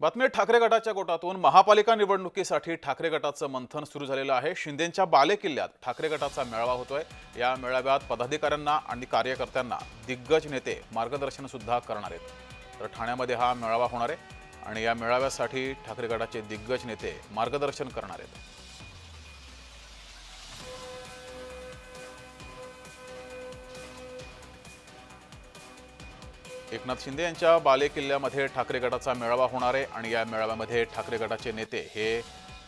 बातमी ठाकरे गटाच्या गोटातून महापालिका निवडणुकीसाठी ठाकरे गटाचं मंथन सुरू झालेलं आहे. शिंदेच्या बालेकिल्ल्यात ठाकरे गटाचा मेळावा होतोय. या मेळाव्यात पदाधिकाऱ्यांना आणि कार्यकर्त्यांना दिग्गज नेते मार्गदर्शन सुद्धा करणार आहेत. तर ठाण्यामध्ये हा मेळावा होणार आहे आणि या मेळाव्यासाठी ठाकरे गटाचे दिग्गज नेते मार्गदर्शन करणार आहेत. एकनाथ शिंदे यांच्या बाले किल्ल्यामध्ये ठाकरे गटाचा मेळावा होणार आहे आणि या मेळाव्यामध्ये ठाकरे गटाचे नेते हे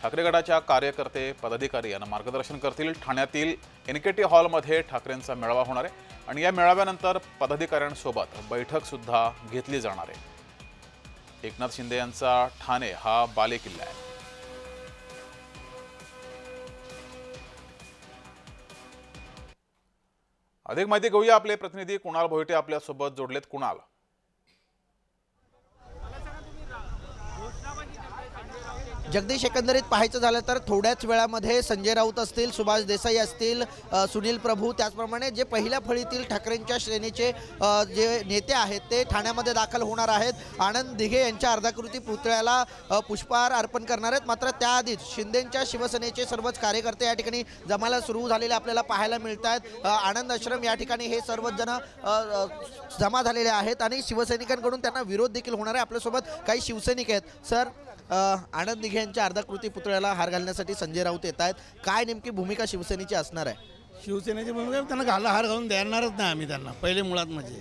ठाकरे गटाच्या कार्यकर्ते पदाधिकारी यांना मार्गदर्शन करतील. ठाण्यातील एन के टी हॉलमध्ये ठाकरेंचा मेळावा होणार आहे आणि या मेळाव्यानंतर पदाधिकाऱ्यांसोबत बैठकसुद्धा घेतली जाणार आहे. एकनाथ शिंदे यांचा ठाणे हा बाले किल्ला आहे. अधिक माहिती घेऊया. आपले प्रतिनिधी कुणाल भोयटे आपल्यासोबत जोडलेत. कुणाल? जगदीश एकंदरीत पाहायचं झालं तर थोड्याच वेळामध्ये संजय राऊत असतील सुभाष देसाई असतील सुनील प्रभू त्याचप्रमाणे जे पहिल्या फळीतील ठाकरेंच्या श्रेणीचे जे नेते आहेत ते ठाण्यामध्ये दाखल होणार आहेत. आनंद दिघे यांच्या अर्धाकृती पुतळ्याला पुष्पहार अर्पण करणार आहेत. मात्र त्याआधीच शिंदेंच्या शिवसेनेचे सर्वच कार्यकर्ते या ठिकाणी जमायला सुरू झालेले आपल्याला पाहायला मिळत आहेत आनंद आश्रम या ठिकाणी हे सर्वच जण जमा झालेले आहेत आणि शिवसैनिकांकडून त्यांना विरोध देखील होणार आहे. आपल्यासोबत काही शिवसैनिक आहेत. सर आनंद दिघे यांच्या अर्धाकृती पुतळ्याला हार घालण्यासाठी संजय राऊत येत आहेत. काय नेमकी भूमिका शिवसेनेची असणार आहे? शिवसेनेची भूमिका त्यांना घाला हार घालून देणारच नाही आम्ही त्यांना पहिले मुळात म्हणजे.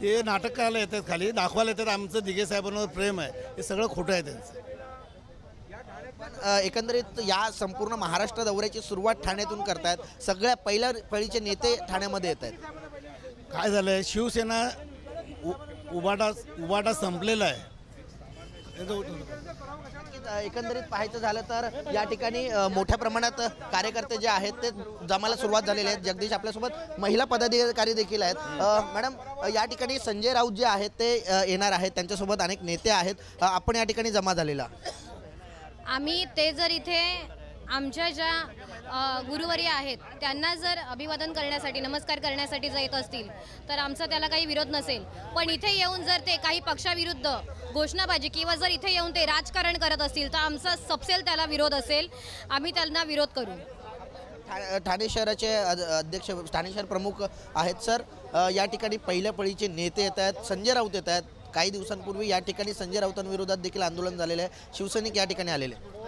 ते नाटक करायला येतात खाली दाखवायला येतात आमचं दिघे साहेबांवर प्रेम आहे. हे सगळं खोटं आहे त्यांचं. एकंदरीत या संपूर्ण महाराष्ट्र दौऱ्याची सुरुवात ठाण्यातून करतायत. सगळ्या पहिल्या फळीचे नेते ठाण्यामध्ये येत आहेत. काय झालं आहे शिवसेना उ उबाटा उबाटा संपलेला आहे. एकंदरीत पाहायचं झालं तर या ठिकाणी अ, मोठ्या प्रमाणात कार्यकर्ते जे आहेत ते जमायला सुरुवात झालेले आहेत. जगदीश आपल्यासोबत महिला पदाधिकारी देखील आहेत. अ, मॅडम अ, या ठिकाणी संजय राऊत जे आहेत ते अ, येणार आहेत. त्यांच्यासोबत अनेक नेते आहेत. अ, आपण या ठिकाणी जमा झालेला. आम्ही ते जर इथे आमच्या ज्या गुरुवारी आहेत त्यांना जर अभिवादन करण्यासाठी नमस्कार करण्यासाठी जर येत असतील तर आमचा त्याला काही विरोध नसेल. पण इथे येऊन जर ते काही पक्षाविरुद्ध घोषणाबाजी किंवा जर इथे येऊन ते राजकारण करत असतील तर आमचा सबसेल त्याला विरोध असेल. आम्ही त्यांना विरोध करू. ठा- ठाणे शहराचे अध्यक्ष ठाणे शहर प्रमुख आहेत सर. या ठिकाणी पहिल्या पळीचे नेते येत आहेत संजय राऊत येत आहेत. काही दिवसांपूर्वी या ठिकाणी संजय राऊतांविरोधात देखील आंदोलन झालेलं आहे. शिवसैनिक या ठिकाणी आलेले आहेत.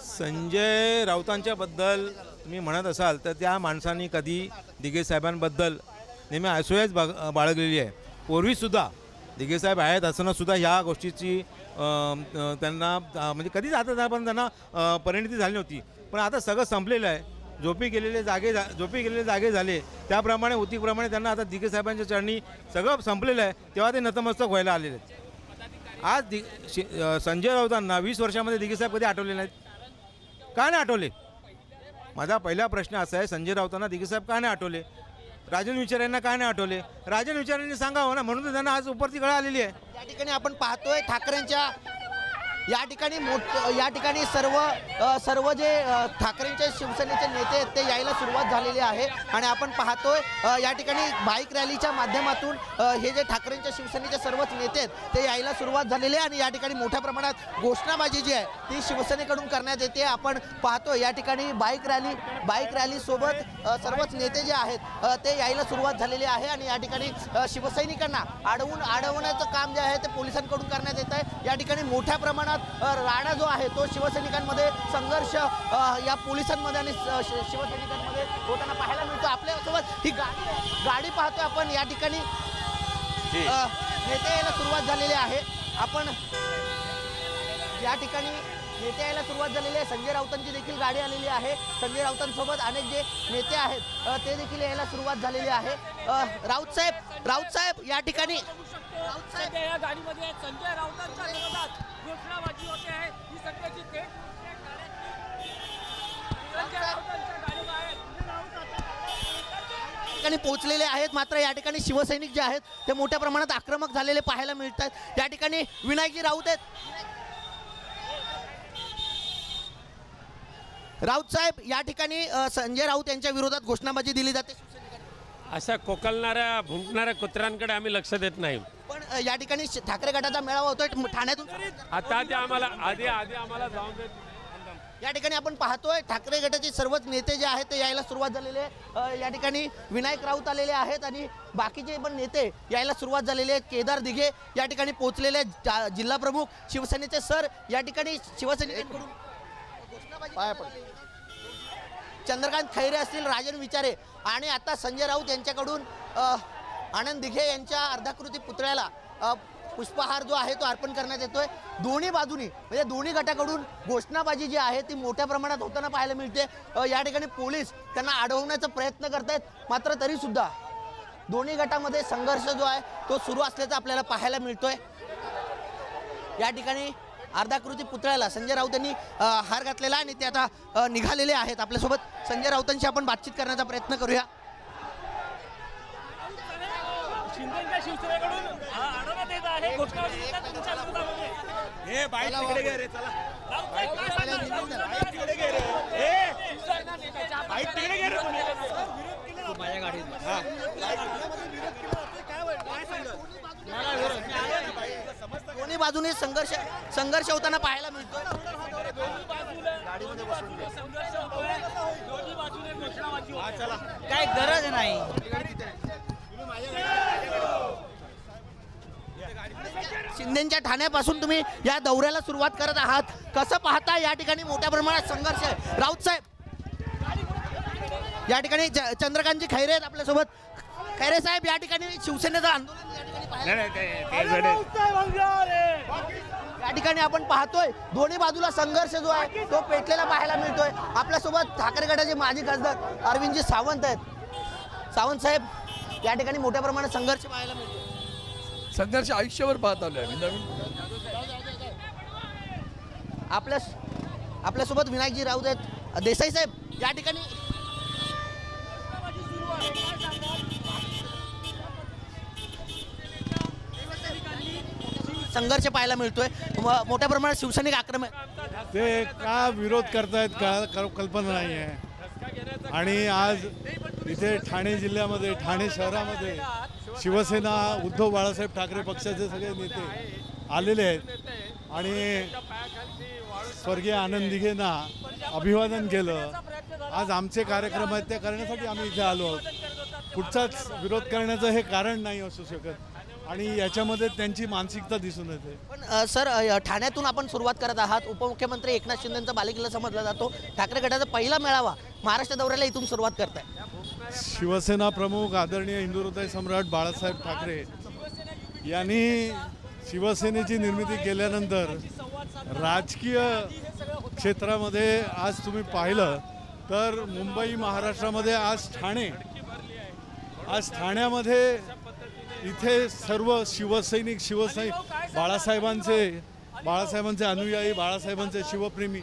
संजय राऊतांच्या बद्दल तुम्ही म्हणत असाल तर त्या माणसांनी कधी दिघे साहेबांबद्दल नेहमी ऐसोयाच बाग बाळगलेली आहे. पूर्वीसुद्धा दिगेसाहेब आहेत असतानासुद्धा ह्या गोष्टीची त्यांना म्हणजे कधीच आता पण त्यांना परिणती झाली नव्हती. पण आता सगळं संपलेलं आहे. झोपी गेलेले जागे झा झोपी गेलेले जागे झाले. त्याप्रमाणे उतीप्रमाणे त्यांना आता दिगेसाहेबांच्या चरणी सगळं संपलेलं आहे. तेव्हा ते नतमस्तक व्हायला आलेले आहेत. आज दि संजय राऊतांना वीस वर्षामध्ये दिगेसाहेब कधी आठवले नाहीत? का नाही आठवले? माझा पहिला प्रश्न असा आहे संजय राऊतांना दिगेसाहेब का नाही आठवले? राजन विचार यांना काय नाही आठवले? राजन विचारांनी सांगावं ना म्हणून त्यांना आज उपरती गळा आलेली आहे. या ठिकाणी आपण पाहतोय ठाकरेंच्या या ठिकाणी मोठ या ठिकाणी सर्व सर्व जे ठाकरेंचे शिवसेनेचे नेते आहेत ते यायला सुरुवात झालेली आहे. आणि आपण पाहतोय या ठिकाणी बाईक रॅलीच्या माध्यमातून हे जे ठाकरेंच्या शिवसेनेचे सर्वच नेते आहेत ते यायला सुरुवात झालेली आहे. आणि या ठिकाणी मोठ्या प्रमाणात घोषणाबाजी जी आहे ती शिवसेनेकडून करण्यात येते. आपण पाहतोय या ठिकाणी बाईक रॅली बाईक रॅलीसोबत सर्वच नेते जे आहेत ते यायला सुरुवात झालेली आहे. आणि या ठिकाणी शिवसैनिकांना अडवून अडवण्याचं काम जे आहे ते पोलिसांकडून करण्यात येत आहे. या ठिकाणी मोठ्या प्रमाणात अ, राडा जो आहे तो शिवसैनिकांमध्ये संघर्ष या पोलिसांमध्ये आणि शिवसैनिकांमध्ये होताना पाहायला मिळतो. आपल्यासोबत ही गाडी. गाडी पाहतोय आपण. या ठिकाणी नेते यायला सुरुवात झालेली आहे. आपण या ठिकाणी नेते यायला सुरुवात झालेली आहे. संजय राऊतांची देखील गाडी आलेली आहे. संजय राऊतांसोबत अनेक जे नेते आहेत ते देखील यायला सुरुवात झालेली आहे. राऊत साहेब राऊत साहेब या ठिकाणी. या गाडीमध्ये संजय राऊतांच्या विरोधात घोषणाबाजी होते आहे. ही सध्याची ठिकाणी पोहोचलेले आहेत. मात्र या ठिकाणी शिवसैनिक जे आहेत ते मोठ्या प्रमाणात आक्रमक झालेले पाहायला मिळतात या ठिकाणी विनायकजी राऊत आहेत. राऊत साहेब या ठिकाणी संजय राऊत यांच्या विरोधात घोषणाबाजी दिली जाते. अशा कोकलणाऱ्या भुंकणाऱ्या कुत्र्यांकडे आम्ही लक्ष देत नाही. पण या ठिकाणी ठाकरे गटाचा मेळावा होतोय ठाण्यातून. आता ते आम्हाला आधी आधी आम्हाला जाऊन देत या ठिकाणी आपण पाहतोय ठाकरे गटाचे सर्वच नेते जे आहेत ते यायला सुरुवात झालेली आहे. या ठिकाणी विनायक राऊत आलेले आहेत आणि बाकीचे पण नेते यायला सुरुवात झालेले आहेत. केदार दिघे या ठिकाणी पोहोचलेले आहेत जा- जिल्हा प्रमुख शिवसेनेचे सर या ठिकाणी शिवसेनेकडून पाया पडतो चंद्रकांत खैरे असतील राजन विचारे आणि आता संजय राऊत यांच्याकडून आनंद दिघे यांच्या अर्धाकृती पुतळ्याला पुष्पहार जो आहे तो अर्पण करण्यात येतोय. दोन्ही बाजूनी म्हणजे दोन्ही गटाकडून घोषणाबाजी जी आहे ती मोठ्या प्रमाणात होताना पाहायला मिळते. या ठिकाणी पोलीस त्यांना अडवण्याचा प्रयत्न करतायत. मात्र तरी सुद्धा दोन्ही गटामध्ये संघर्ष जो आहे तो सुरू असल्याचा आपल्याला पाहायला मिळतोय. या ठिकाणी अर्धाकृती पुतळ्याला. संजय राऊत यांनी हार घातलेला आहे आणि ते आता निघालेले आहेत आपल्यासोबत. संजय राऊतांशी आपण बातचीत करण्याचा प्रयत्न करूया. दोन्ही बाजूने संघर्ष संघर्ष होताना पाहायला मिळतो काय गरज नाही. शिंदेच्या ठाण्यापासून तुम्ही या दौऱ्याला सुरुवात करत आहात. कसं पाहता या ठिकाणी मोठ्या प्रमाणात संघर्ष? आहे राऊत साहेब. या ठिकाणी च- चंद्रकांतजी खैरे आहेत आपल्यासोबत. खैरे साहेब या ठिकाणी शिवसेनेचं आंदोलन या ठिकाणी पाहायला या ठिकाणी आपण पाहतोय दोन्ही बाजूला संघर्ष जो आहे तो पेटलेला पाहायला मिळतोय. आपल्यासोबत ठाकरे गटाचे माजी खासदार अरविंदजी सावंत आहेत. सावंत साहेब या ठिकाणी मोठ्या प्रमाणात संघर्ष पाहायला मिळतो संघर्ष आयुष्यावर पाहत आलोय आम्ही नवीन. आपल्या आपल्यासोबत विनायकजी राऊत आहेत. देसाई साहेब या ठिकाणी संघर्ष पाहायला मिळतोय. मोठ्या प्रमाणात शिवसैनिक आक्रमक ते का विरोध करतायत का का- कल्पना नाही आहे आणि आज इथे ठाणे जिल्ह्यामध्ये ठाणे शहरामध्ये शिवसेना उद्धव बाळासाहेब ठाकरे पक्षाचे सगळे नेते आलेले आहेत. आणि स्वर्गीय आनंद दिघेंना अभिवादन केलं. आज आमचे कार्यक्रम आहेत त्या करण्यासाठी आम्ही इथे आलो आहोत. कुठचाच विरोध करण्याचं हे कारण नाही असू शकत. आणि याच्यामध्ये त्यांची मानसिकता दिसून येते. पण अ, सर अ, ठाण्यातून आपण सुरुवात करत आहात. उपमुख्यमंत्री एकनाथ शिंदेचा बालेकिल्ला समजला जातो. ठाकरे गटाचा पहिला मेळावा महाराष्ट्र दौऱ्याला इथून सुरुवात करताय. शिवसेना प्रमुख आदरणीय हिंदुहृदय सम्राट बाळासाहेब ठाकरे यांनी शिवसेनेची निर्मिती केल्यानंतर राजकीय क्षेत्रामध्ये आज तुम्ही पाहिलं तर मुंबई महाराष्ट्रामध्ये आज ठाणे. आज ठाण्यामध्ये इथे सर्व शिवसैनिक शिवसैनिक बाळासाहेबांचे बाळासाहेबांचे अनुयायी बाळासाहेबांचे शिवप्रेमी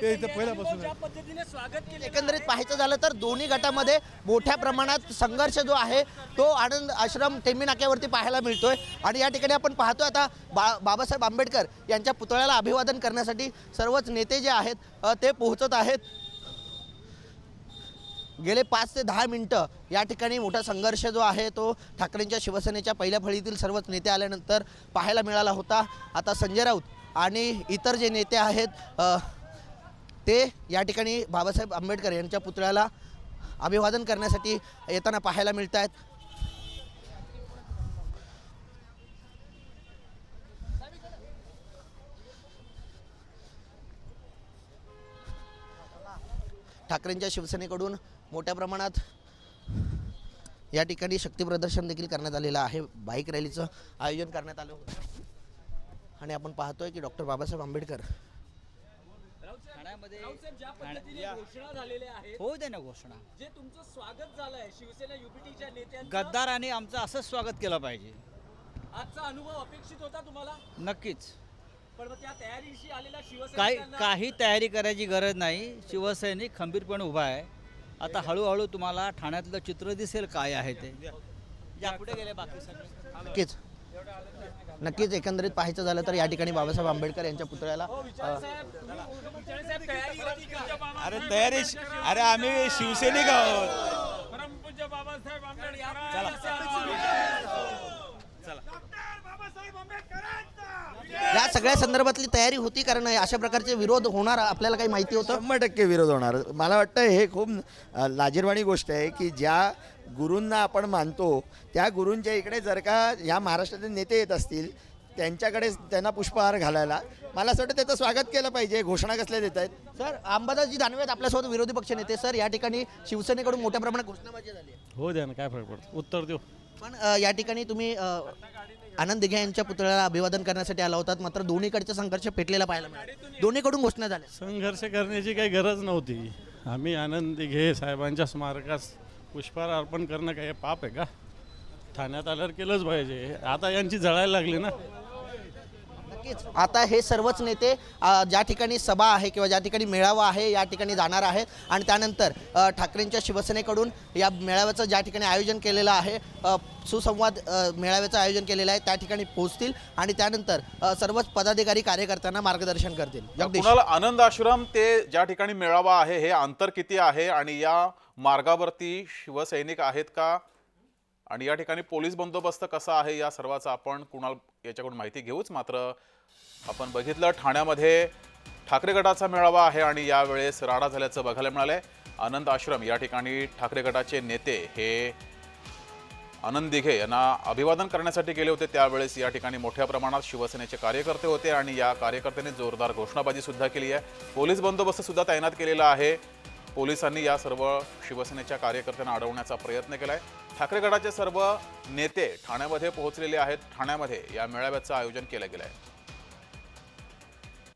ते इथे पहिल्यापासून ज्या आहेत पद्धतीने स्वागत केले एकंदरीत पाहायचं झालं तर दोन्ही गटामध्ये मोठ्या प्रमाणात संघर्ष जो आहे तो आनंद आश्रम टेंबी नाक्यावरती पाहायला मिळतोय. आणि या ठिकाणी आपण पाहतोय आता बा बाबासाहेब आंबेडकर यांच्या पुतळ्याला अभिवादन करण्यासाठी सर्वच नेते जे आहेत ते पोहोचत आहेत. गेले पाच ते दहा मिनटं या ठिकाणी मोठा संघर्ष जो आहे तो ठाकरेंच्या शिवसेनेच्या पहिल्या फळीतील सर्वच नेते आल्यानंतर पाहायला मिळाला होता. आता संजय राऊत आणि इतर जे नेते आहेत ते या ठिकाणी बाबासाहेब आंबेडकर यांच्या पुतळ्याला अभिवादन करण्यासाठी येताना पाहायला मिळत आहेत ठाकरेंच्या शिवसेनेकडून मोठ्या प्रमाणात या ठिकाणी शक्ती प्रदर्शन देखील करण्यात आलेलं आहे. बाईक रॅलीचं आयोजन करण्यात आलं होतं. आणि आपण पाहतोय की डॉक्टर बाबासाहेब आंबेडकर होऊ दे ना घोषणा. जे तुमचं स्वागत झालंय शिवसेना युपीटीच्या नेत्यांचं गद्दाराने आमचं असंच स्वागत केलं पाहिजे. आजचा अनुभव अपेक्षित होता तुम्हाला? नक्कीच. पण मग त्या तयारीशी आलेल्या काही शिवसैनिकांना काही तयारी करायची गरज नाही. शिवसैनिक खंबीरपणे उभा आहे. आता हळूहळू तुम्हाला ठाण्यातलं चित्र दिसेल काय आहे ते. या कुठे गेले बाकी सगळे. नक्कीच. नक्कीच एकंदरीत पाहायचं झालं तर या ठिकाणी बाबासाहेब आंबेडकर यांच्या पुतळ्याला हो, अ, विचारसाहेब, तुम्ही- विचारसाहेब, तयारी होती का? अरे तयारी अरे आम्ही शिवसैनिक आहोत. परमपूज्य बाबासाहेब आंबेडकर चला. यांचा या सगळ्या संदर्भातली तयारी होती कारण अशा प्रकारचे विरोध होणार आपल्याला काही माहिती होतं? शंभर टक्के विरोध होणार. मला वाटतं हे खूप लाजिरवाणी गोष्ट आहे की ज्या गुरूंना आपण मानतो त्या गुरूंच्या इकडे जर का ह्या महाराष्ट्रातील नेते येत असतील त्यांच्याकडे त्यांना पुष्पहार घालायला मला असं वाटतं त्याचं स्वागत केलं पाहिजे घोषणा कसल्या देत आहेत? सर अंबादासजी दानवे आहेत आपल्यासोबत विरोधी पक्ष नेते. सर या ठिकाणी शिवसेनेकडून मोठ्या प्रमाणात घोषणाबाजी झाली आहे. हो द्या ना काय फरक पडतो? उत्तर देऊ. पण या ठिकाणी तुम्ही आनंद दिघे यांच्या पुतळ्याला अभिवादन करण्यासाठी आला होता. मात्र दोन्हीकडचा संघर्ष पेटलेला पाहायला मिळाला. दोन्हीकडून घोषणा झाल्या. संघर्ष करण्याची काही गरज नव्हती. आम्ही आनंद दिघे साहेबांच्या स्मारकास पुष्पहार अर्पण करणं काही पाप आहे का? ठाण्यात आल्यावर केलंच पाहिजे. आता यांची जळायला लागली ना. नक्कीच. आता हे सर्वच नेते ज्या ठिकाणी सभा आहे किंवा ज्या ठिकाणी मेळावा आहे या ठिकाणी जाणार आहेत. आणि त्यानंतर ठाकरेंच्या शिवसेनेकडून या मेळाव्याचं ज्या ठिकाणी आयोजन केलेलं आहे सुसंवाद मेळाव्याचं आयोजन केलेलं आहे त्या ठिकाणी पोहोचतील. आणि त्यानंतर सर्वच पदाधिकारी कार्यकर्त्यांना मार्गदर्शन करतील. आनंद आश्रम ते ज्या ठिकाणी मेळावा आहे हे अंतर किती आहे आणि या मार्गावरती शिवसैनिक आहेत का? आणि या ठिकाणी पोलीस बंदोबस्त कसा आहे या सर्वाचा आपण कुणाल याच्याकडून माहिती घेऊच. मात्र आपण बघितलं ठाण्यामध्ये ठाकरे गटाचा मेळावा आहे आणि यावेळेस राडा झाल्याचं बघायला मिळालंय. आनंद आश्रम या ठिकाणी ठाकरे गटाचे नेते हे आनंद दिघे यांना अभिवादन करण्यासाठी गेले होते. त्यावेळेस या ठिकाणी मोठ्या प्रमाणात शिवसेनेचे कार्यकर्ते होते आणि या कार्यकर्त्यांनी जोरदार घोषणाबाजी सुद्धा केली आहे. पोलीस बंदोबस्त सुद्धा तैनात केलेला आहे. पोलिसांनी या सर्व शिवसेनेच्या कार्यकर्त्यांना अडवण्याचा प्रयत्न केला आहे ठाकरे गटाचे सर्व नेते ठाण्यामध्ये पोहोचलेले आहेत. ठाण्यामध्ये या मेळाव्याचं आयोजन केलं गेलं आहे